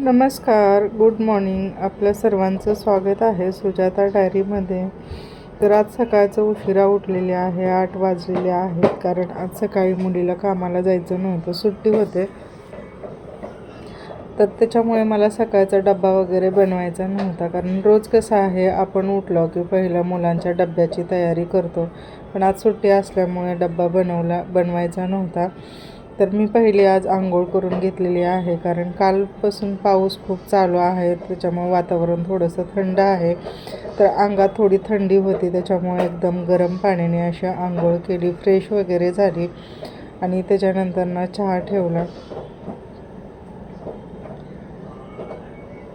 नमस्कार good morning आपल्या सर्वांचं स्वागत आहे सुजाता डायरीमध्ये तर आज सकाळचं उशिरा उठलेले आहे आठ वाजलेले आहेत कारण आज सकाळी मुलीला कामाला जायचं नव्हतं सुट्टी होते. तर त्याच्यामुळे मला सकाळचा डब्बा वगैरे बनवायचा नव्हता कारण रोज कसं आहे आपण उठलो की पहिलं मुलांच्या डब्याची तयारी करतो. पण आज सुट्टी असल्यामुळे डब्बा बनवला बनवायचा नव्हता. तर मी पहिली आज आंघोळ करून घेतलेली आहे कारण कालपासून पाऊस खूप चालू आहे त्याच्यामुळे वातावरण थोडंसं थंड आहे. तर अंगात थोडी थंडी होती त्याच्यामुळे एकदम गरम पाण्याने अशी आंघोळ केली फ्रेश वगैरे झाली आणि त्याच्यानंतर ना चहा ठेवला.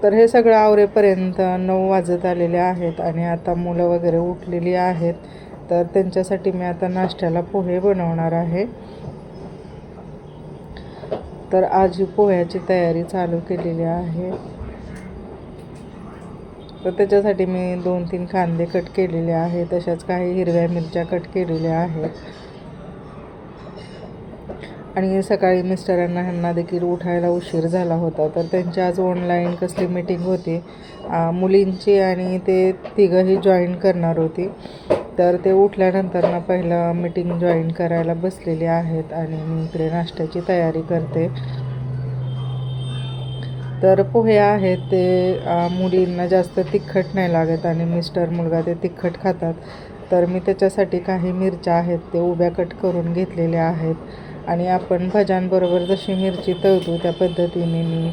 तर हे सगळं आवरेपर्यंत नऊ वाजत आलेले आहेत आणि आता मुलं वगैरे उठलेली आहेत. तर त्यांच्यासाठी मी आता नाश्त्याला पोहे बनवणार आहे. तर आज पोह्याची तयारी चालू केलेली आहे. तर त्याच्यासाठी मी दोन तीन कांदे कट केलेले आहे तशाच काही हिरव्या मिरच्या कट केलेल्या आहेत. आणि सकाळी मिस्टरांना ह्यांना देखील उठायला उशीर झाला होता. तर त्यांची आज ऑनलाईन कसली मीटिंग होती? मुलींची आणि ते तिघंही जॉईन करणार होती. तर ते उठल्यानंतर ना पहिलं मीटिंग जॉईन करायला बसलेले आहेत आणि मी इकडे नाश्त्याची तयारी करते. तर पोहे आहेत ते मुलींना जास्त तिखट नाही लागत आणि मिस्टर मुलगा ते तिखट खातात. तर मी त्याच्यासाठी काही मिरच्या आहेत ते उभ्या कट करून घेतलेल्या आहेत. आणि आपण भज्यांबरोबर जशी मिरची तळतो त्या पद्धतीने मी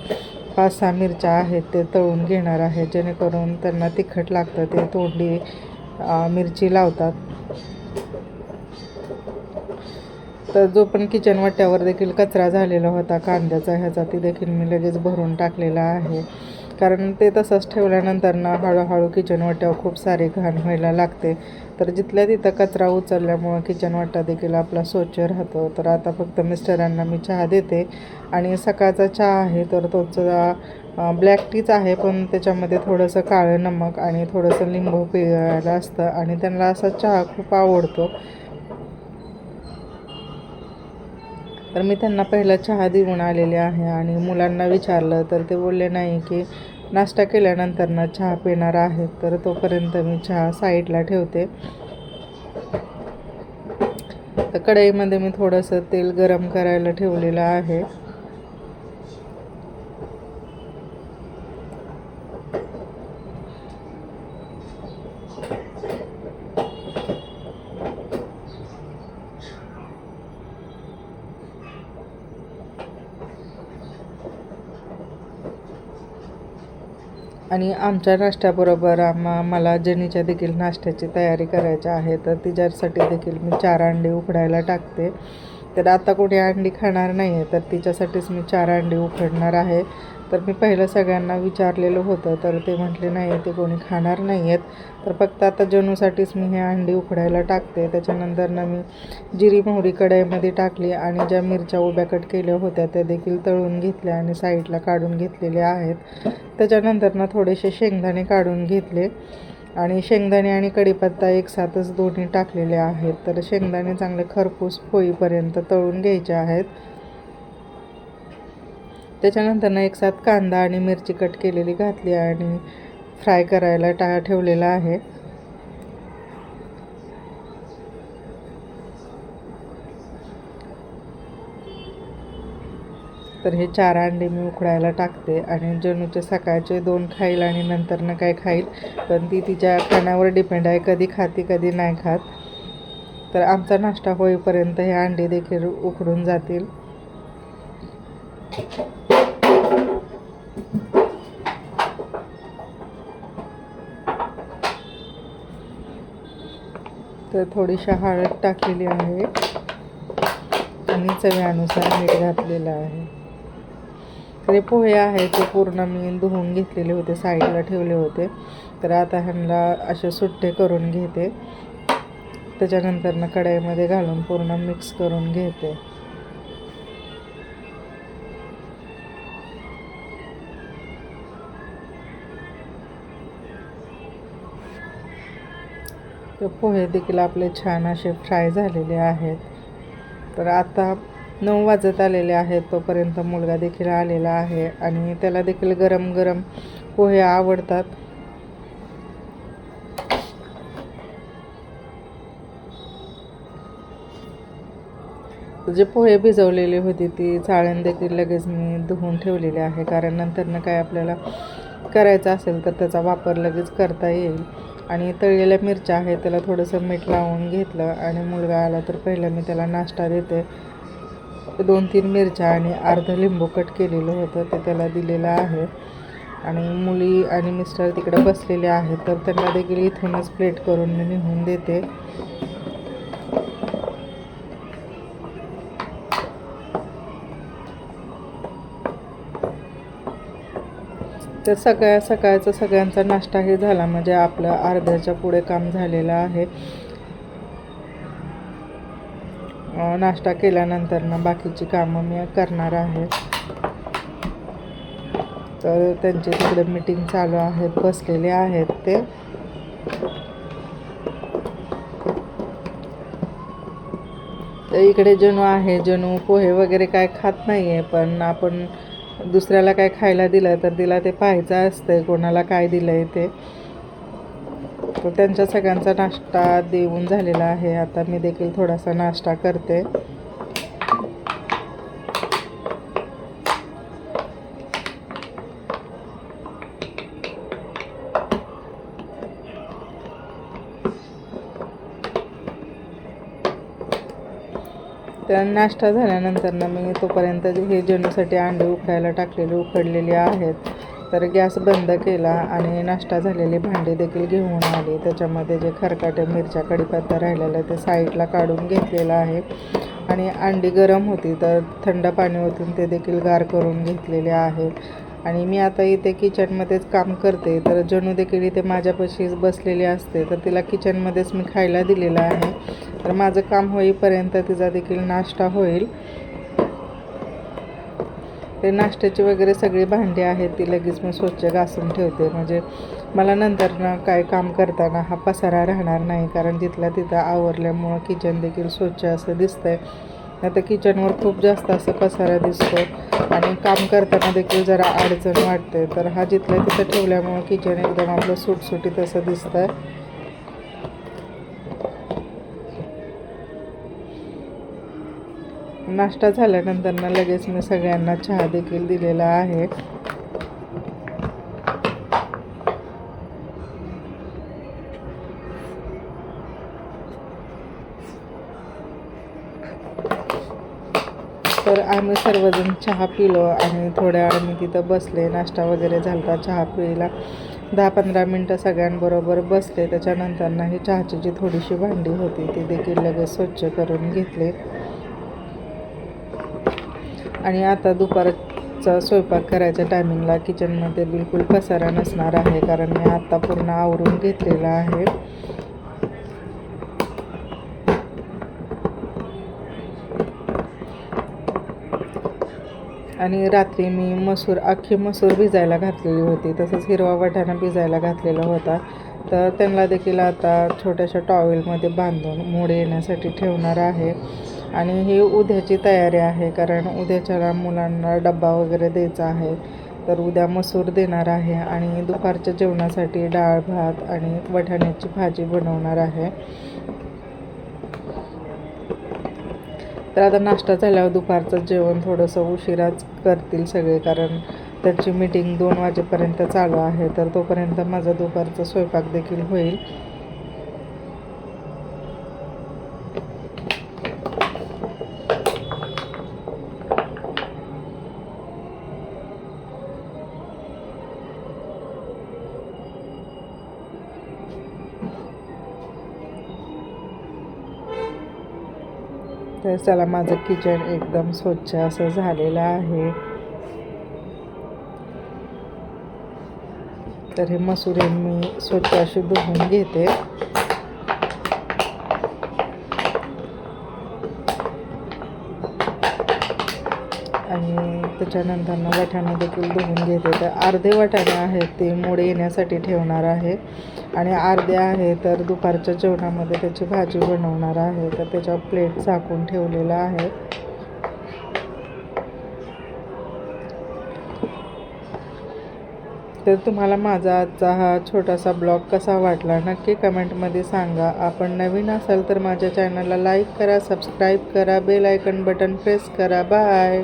पाच सहा मिरच्या आहेत ते तळून घेणार आहे. जेणेकरून त्यांना तिखट लागतं ते तोंडी मिरची लावतात. तर जो पण किचन वाट्यावर देखील कचरा झालेला होता कांद्याचा ह्याचा ती देखील मी लगेच भरून टाकलेला आहे. कारण ते तसंच ठेवल्यानंतर ना हळूहळू किचन वाट्यावर खूप सारे घाण व्हायला लागते. तर जिथल्या तिथं कचरा उचलल्यामुळं किचन वाटा देखील आपला स्वच्छ राहतो. तर आता फक्त मिस्टरांना मी चहा देते. आणि सकाळचा चहा आहे तर तोचा ब्लॅक टीच आहे पण त्याच्यामध्ये थोडंसं काळं नमक आणि थोडंसं लिंबू पिळायला असतं. आणि त्यांना असा चहा खूप आवडतो. तर मी त्यांना पहिला चहा देऊन आलेले आहे. आणि मुलांना विचारलं तर ते बोलले नाही की नाश्ता केल्यानंतर ना चहा पिणार आहेत तर तोपर्यंत मी चहा साईडला ठेवते. तर कढईमध्ये मी थोडंसं तेल गरम करायला ठेवलेलं आहे. आणि आमच्या नाश्त्याबरोबर आम्हा मला जनीच्या देखील नाश्त्याची तयारी करायची आहे तर तिच्यासाठी देखील मी चार अंडी उकडायला टाकते. तर आता कोणी अंडी खाणार नाही आहे तर तिच्यासाठीच मी चार अंडी उकडणार आहे. तर मी पहिलं सगळ्यांना विचारलेलं होतं तर ते म्हटले नाही ते कोणी खाणार नाही आहेत तर फक्त आता जनूसाठीच मी हे अंडी उकडायला टाकते. त्याच्यानंतर ना मी जिरी मोहरी कढईमध्ये टाकली आणि ज्या मिरच्या उभ्या कट केल्या होत्या त्या देखील तळून घेतल्या आणि साईडला काढून घेतलेल्या आहेत. त्याच्यानंतर ना थोडेसे शेंगदाणे काढून घेतले आणि शेंगदाणे आणि कढीपत्ता एक साथच दोन्ही टाकलेले आहेत. तर शेंगदाणे चांगले खरपूस होईपर्यंत तळून घ्यायचे आहेत. त्याच्यानंतर ना एक साथ कांदा आणि मिरची कट केलेली घातली आणि फ्राय करायला टा ठेवलेला आहे. तर हे चार अंडे मी उकडायला टाकते आणि जणूचे सकाळचे दोन खाईल आणि नंतरनं काय खाईल पण ती तिच्या खाण्यावर डिपेंड आहे कधी खाती कधी नाही खात. तर आमचा नाश्ता होईपर्यंत हे अंडे देखील उकडून जातील. थोडीशी हळद टाकलेली आहे. आणि चव्यानुसार मीठ घातलेलं आहे. तर पोहे आहे ते पूर्ण मी धुवून घेतलेले होते साईडला ठेवले होते. तर आता ह्यांना असे सुट्टे करून घेते. त्याच्यानंतरनं कढईमध्ये घालून पूर्ण मिक्स करून घेते. तर पोहे देखील आपले छान असे फ्राय झालेले आहेत. तर आता नऊ वाजत आलेले आहेत तोपर्यंत मुलगा देखील आलेला आहे आणि त्याला देखील गरम गरम पोहे आवडतात. जे पोहे भिजवलेली होती ती चाळण देखील लगेच मी धुवून ठेवलेली आहे कारण नंतरनं काय आपल्याला करायचं असेल तर त्याचा वापर लगेच करता येईल. आणि तळलेल्या मिरच्या आहे त्याला थोडंसं मीठ लावून घेतलं आणि मुलगा आला तर पहिलं मी त्याला नाश्ता देते. दोन तीन मिरच्या आणि अर्ध लिंबू कट केलेलं होतं ते त्याला दिलेलं आहे. आणि मुली आणि मिस्टर तिकडे बसलेले आहेत तर त्यांना देखील इथूनच प्लेट करून मी निघून देते. तर सगळ्या सकाळचा सगळ्यांचा नाश्ताही झाला. म्हणजे आपलं अर्ध्याच्या पुढे काम झालेलं आहे. नाश्ता केल्यानंतर ना बाकीची कामं मी करणार आहे. तर त्यांचे तिकडे मीटिंग चालू आहेत बसलेले आहेत ते. तर इकडे जणू आहे. जणू पोहे वगैरे काय खात नाही आहे पण आपण दुसऱ्याला काय खायला दिलं तर तिला ते पाहायचं असतं कोणाला काय दिलं आहे ते. तर त्यांच्या सगळ्यांचा नाश्ता देऊन झालेला आहे. आता मी देखील थोडासा नाश्ता करते. त्या नाश्ता झाल्यानंतर ना मी तोपर्यंत हे जेणूसाठी अंडे उकडायला टाकलेले उकडलेले आहेत. तर गॅस बंद केला आणि नाश्ता झालेली भांडी देखील घेऊन आली. त्याच्यामध्ये जे खरकाटे मिरच्या कडीपत्ता राहिलेला ते साईडला काढून घेतलेला आहे. आणि अंडी गरम होती तर थंड पाणी ओतून ते देखील गार करून घेतलेले आहे. आणि मी आता इथे किचनमध्येच काम करते. तर जणू देखील इथे माझ्यापाशीच बसलेली असते. तर तिला किचनमध्येच मी खायला दिलेलं आहे. तर माझं काम होईपर्यंत तिचा देखील नाश्ता होईल. ते नाश्त्याची वगैरे सगळी भांडी आहेत ती लगेच मी स्वच्छ घासून ठेवते. म्हणजे मला नंतर ना काय काम करताना हा पसारा राहणार नाही कारण तिथला तिथं आवरल्यामुळं किचन देखील स्वच्छ असं दिसतंय. आता किचनवर खूप जास्त असं पसारा दिसतो आणि काम करताना देखील जरा अडचण वाटते. तर हा जिथल्या तिथं ठेवल्यामुळं किचन एकदम आपलं सुटसुटीत असं दिसतं नाश्ता झाल्यानंतर ना लगेच मी सगळ्यांना चहा देखील दिलेला आहे. तर आम्ही सर्वजण चहा पिलो आणि थोड्या वेळ मी तिथं बसले. नाश्ता वगैरे झाला चहा पिला. दहा पंधरा मिनटं सगळ्यांबरोबर बसले. त्याच्यानंतर ना ही चहाची जी थोडीशी भांडी होती ती देखील लगेच स्वच्छ करून घेतले. आणि आता दुपारचा स्वयंपाक करायच्या टायमिंगला किचनमध्ये बिलकुल पसारा नसणार आहे कारण मी आत्ता पूर्ण आवरून घेतलेला आहे. आणि रात्री मी मसूर अख्खी मसूर भिजायला घातलेली होती तसंच हिरवा वाटाणा भिजायला घातलेला होता. तर त्यांना देखील आता छोट्याशा टॉवेलमध्ये बांधून मोड येण्यासाठी ठेवणार आहे. आणि ही उद्याची तयारी आहे कारण उद्याच्या मुलांना डब्बा वगैरे द्यायचा आहे. तर उद्या मसूर देणार आहे आणि दुपारच्या जेवणासाठी डाळ भात आणि वटाण्याची भाजी बनवणार आहे. तर आता नाश्ता झाल्यावर दुपारचं जेवण थोडंसं उशिराच करतील सगळे कारण त्याची मीटिंग दोन वाजेपर्यंत चालू आहे. तर तोपर्यंत माझा दुपारचा स्वयंपाक देखील होईल. तर चला माझं किचन एकदम स्वच्छ असं झालेलं आहे. तर हे मसुरे मी स्वच्छ अशी धुवून घेते. आणि त्याच्यानंतर ना वाटाणे देखील धुवून घेते. तर अर्धे वाट्याने आहेत ते मोड येण्यासाठी ठेवणार आहे. आणि अर्धे आहे तर दुपारच्या जेवणामध्ये त्याची भाजी बनवणार आहे. तर त्याच्यावर प्लेट झाकून ठेवलेला आहे. तर तुम्हाला माझा आजचा हा छोटासा ब्लॉग कसा वाटला नक्की कमेंटमध्ये सांगा. आपण नवीन असाल तर माझ्या चॅनलला लाईक करा सबस्क्राईब करा बेल आयकन बटन प्रेस करा. बाय!